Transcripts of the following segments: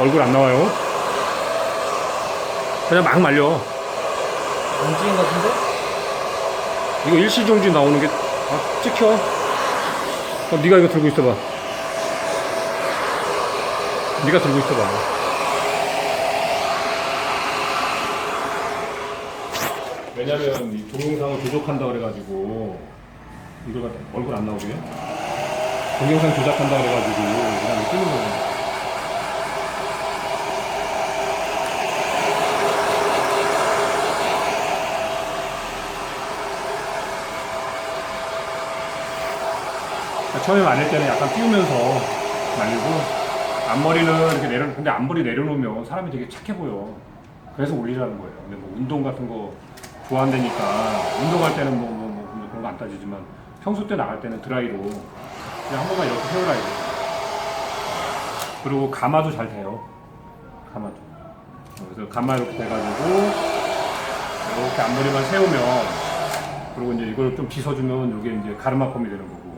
얼굴 안 나와요. 그냥 막 말려. 움직인 것 같은데? 이거 일시정지 나오는 게 아, 찍혀. 어, 네가 이거 들고 있어봐. 네가 들고 있어봐. 왜냐면 이 동영상을 조작한다 그래가지고 이걸 갖다 얼굴 안 나오게 동영상 조작한다 그래가지고 그다음에 뜨는 거예요. 그러니까 처음에 말릴 때는 약간 띄우면서 말리고 앞머리는 이렇게 내려 근데 앞머리 내려놓으면 사람이 되게 착해 보여. 그래서 올리라는 거예요. 근데 뭐 운동 같은 거 좋아한다니까. 운동할 때는 뭐, 뭐, 뭐 그런 거 안 따지지만 평소 때 나갈 때는 드라이로 그냥 한 번만 이렇게 세워라 이거 그리고 가마도 잘 돼요. 가마도. 그래서 가마 이렇게 돼가지고 이렇게 앞머리만 세우면 그리고 이제 이걸 좀 빗어주면 이게 이제 가르마펌이 되는 거고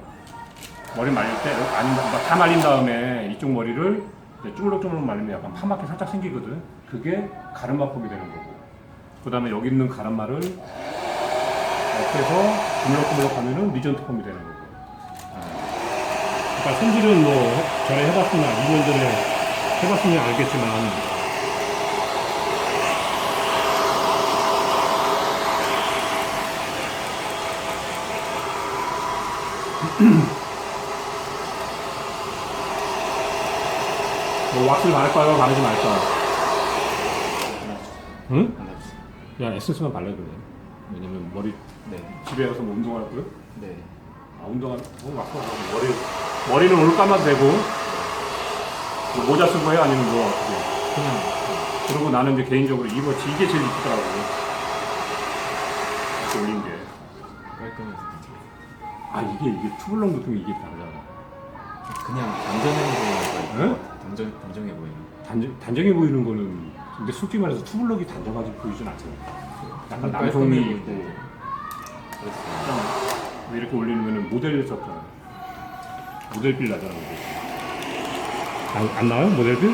머리 말릴 때 아니 다 말린 다음에 이쪽 머리를 이제 쭈글럭쭈글럭 말리면 약간 파맣게 살짝 생기거든. 그게 가르마펌이 되는 거고. 그 다음에 여기 있는 가르마를 이렇게 해서 주물럭주물럭 하면은 리전트 펌이 되는 거고. 그러니까 손질은 뭐 전에 해봤으나 2년 전에 해봤으면 알겠지만 뭐 왁스를 바를까요? 바르지 말까? 응? 반갑습니다. 그냥 에센스만 발라야 그래. 왜냐면 머리 네. 집에 가서 뭐 운동할 거요? 네. 아 운동할 어, 왁스 바르고 머리 머리는 오늘 감아도 되고 뭐 모자 쓰고 해 아니면 뭐 어떻게? 그냥 그리고 나는 이제 개인적으로 이거 이게 제일 이쁘더라고. 이렇게 올린 게. 깔끔해서 아 이게 이게 투블럭 느낌이 이게 다르잖아. 그냥 네? 거 단정 단정해 보이는. 단정, 단정해 보이는 거는 근데 솔직히 말해서 투블럭이 단정하게 보이진 않잖아. 약간 깔끔해 남성미 있고 보이는데. 그렇습니다. 그냥 왜 이렇게 올리면 모델스럽잖아. 모델빌 나잖아. 모델빌. 안, 안 나와요 모델빌?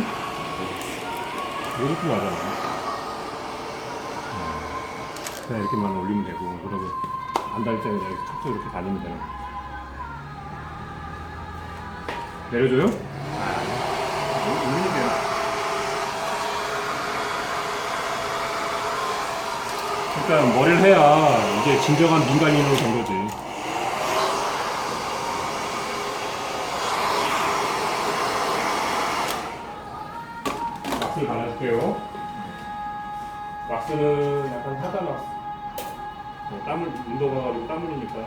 모델빌 나잖아. 음. 그냥 이렇게만 올리면 되고 그러면 안달 때는 이렇게 툭툭 이렇게 달리면 되는 거야. 내려줘요? 올리면 돼요. 일단 머리를 해야 이게 진정한 민간인으로 된 거지. 왁스를 발라줄게요. 왁스는 약간 하단 왁스. 어, 땀을 운동가가지고 땀 흘리니까.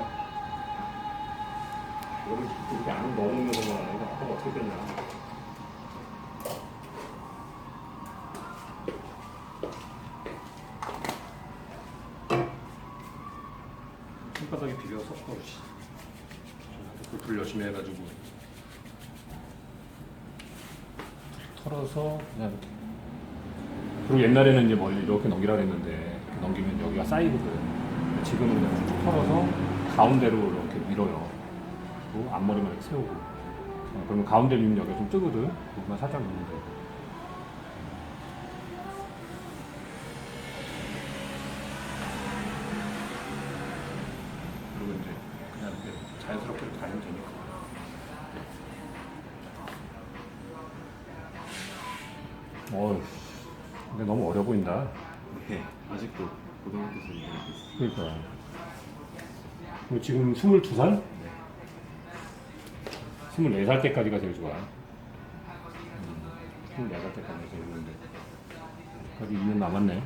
여기 이렇게 안 넣어놓는 것만 아니고 아빠가 어떻게 됐냐. 바닥에 비벼서 어우씨 그불 열심히 해가지고. 털어서 그냥 이렇게 그리고 옛날에는 이제 멀리 이렇게 넘기라 그랬는데 넘기면 여기가 쌓이거든 지금은 그냥 쭉 털어서 가운데로 이렇게 밀어요. 그리고 앞머리만 이렇게 세우고. 어, 그러면 가운데 밀면 여기가 좀 뜨거든. 그것만 살짝 밀면 돼 그리고 이제 그냥 이렇게 자연스럽게 다니면 되니까. 어휴, 근데 너무 어려 보인다. 네. 아직도 고등학교생이 있어요. 그러니까. 그리고 지금 22살? 24살 때까지가 제일 좋아. 음, 24살 때까지가 제일 좋은데. 아직까지 2년 남았네.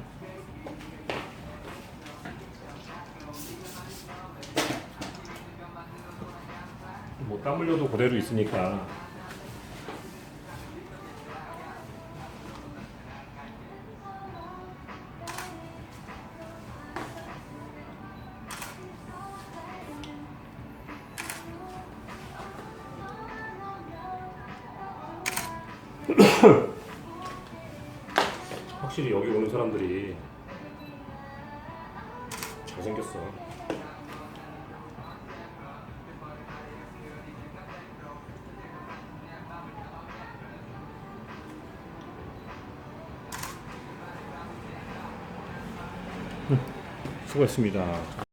뭐 땀 흘려도 그대로 있으니까 확실히 여기 오는 사람들이 잘생겼어. 수고했습니다.